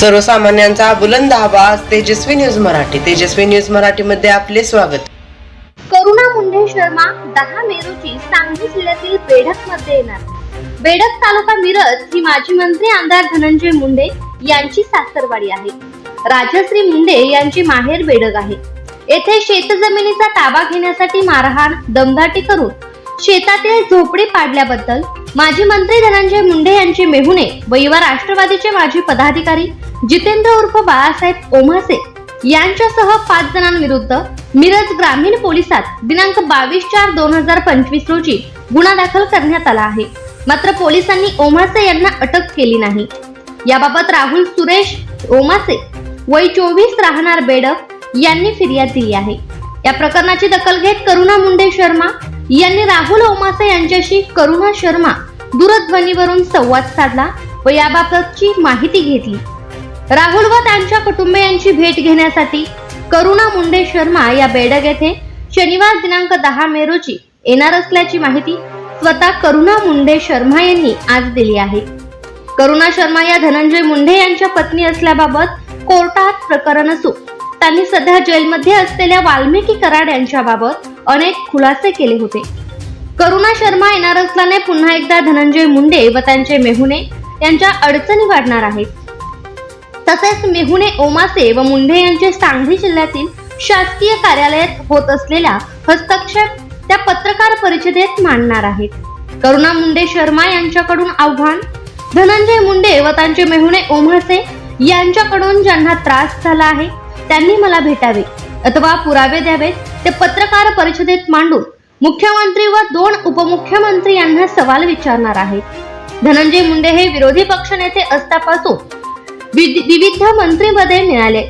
सर्वसामान्यांचा बुलंद आवाज तेजस्वी न्यूज मराठी. तेजस्वी न्यूज मराठी मध्ये आपले स्वागत. करुणा मुंढे शर्मा दहा मे रोजी सांगली जिल्ह्यातील बेडकमध्ये येणार. बेडक तालुका मिरज ही माजी मंत्री आमदार धनंजय मुंडे यांची सासरवाडी आहे. राजश्री मुंडे यांची माहेर बेडक आहे. येथे शेतजमिनीचा ताबा घेण्यासाठी मारहाण दमदाटी करून शेतातील झोपडी पाडल्याबद्दल माजी मंत्री धनंजय मुंडे यांचे मेहुणे व युवा राष्ट्रवादीचे माजी पदाधिकारी जितेंद्र उर्फ बाळासाहेब ओमासे यांच्यासह पाच जणांविरुद्ध मिरज ग्रामीण पोलिसात दिनांक बावीस चार दोन हजार पंचवीस रोजी गुन्हा दाखल करण्यात आला आहे. मात्र पोलिसांनी ओमासे यांना अटक केली नाही. याबाबत राहुल सुरेश ओमासे वय चोवीस राहणार बेडक यांनी फिर्याद दिली आहे. या प्रकरणाची दखल घेत करुणा मुंडे शर्मा यांनी राहुल ओमासे यांच्याशी करुणा शर्मा दूरध्वनीवरून संवाद साधला व याबाबतची माहिती घेतली. राहुल व त्यांच्या कुटुंबियांची भेट घेण्यासाठी करुणा मुंडे शर्मा या बेडग येथे शनिवार दिनांक दहा मे रोजी येणार असल्याची माहिती स्वतः करुणा मुंडे शर्मा यांनी आज दिली आहे. करुणा शर्मा या धनंजय मुंडे यांच्या पत्नी असल्याबाबत कोर्टात प्रकरण असून त्यांनी सध्या जेलमध्ये असलेल्या वाल्मिकी कराड यांच्याबाबत अनेक खुलासे केले होते. करुणा शर्मा येणार असल्याने पुन्हा एकदा धनंजय मुंडे व त्यांचे मेहुणे यांच्या अडचणी वाढणार आहेत. तसेच मेहुणे ओमासे व मुंढे यांचे सांगली जिल्ह्यातील शासकीय कार्यालयात होत असलेला हस्तक्षेप त्या पत्रकार परिषदेत मांडणार आहेत. करुणा मुंडे शर्मा यांच्याकडून आव्हान धनंजय मुंडे व त्यांचे मेहुणे ओमासे यांच्याकडून ज्यांना त्रास झाला आहे त्यांनी मला भेटावे अथवा पुरावे द्यावेत ते पत्रकार परिषदेत मांडून मुख्यमंत्री व दोन उपमुख्यमंत्री यांना सवाल विचारणार आहेत. धनंजय मुंडे हे विरोधी पक्षनेते असतापासून विविध मंत्रीपदे मिळाले.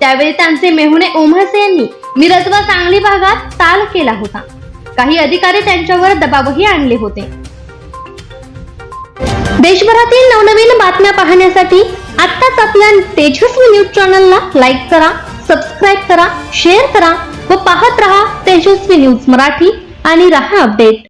त्यावेळी त्यांचे मेहुणे ओम्हासे यांनी मिरज व सांगली भागात ताल केला होता. काही अधिकारी त्यांच्यावर दबावही आणले होते. देशभरातील नवनवीन बातम्या पाहण्यासाठी आत्ताच आपल्या तेजस्वी न्यूज चॅनलला लाईक करा सबस्क्राईब करा शेअर करा व पाहत रहा तेजस्वी न्यूज मराठी आणि रहा अपडेट.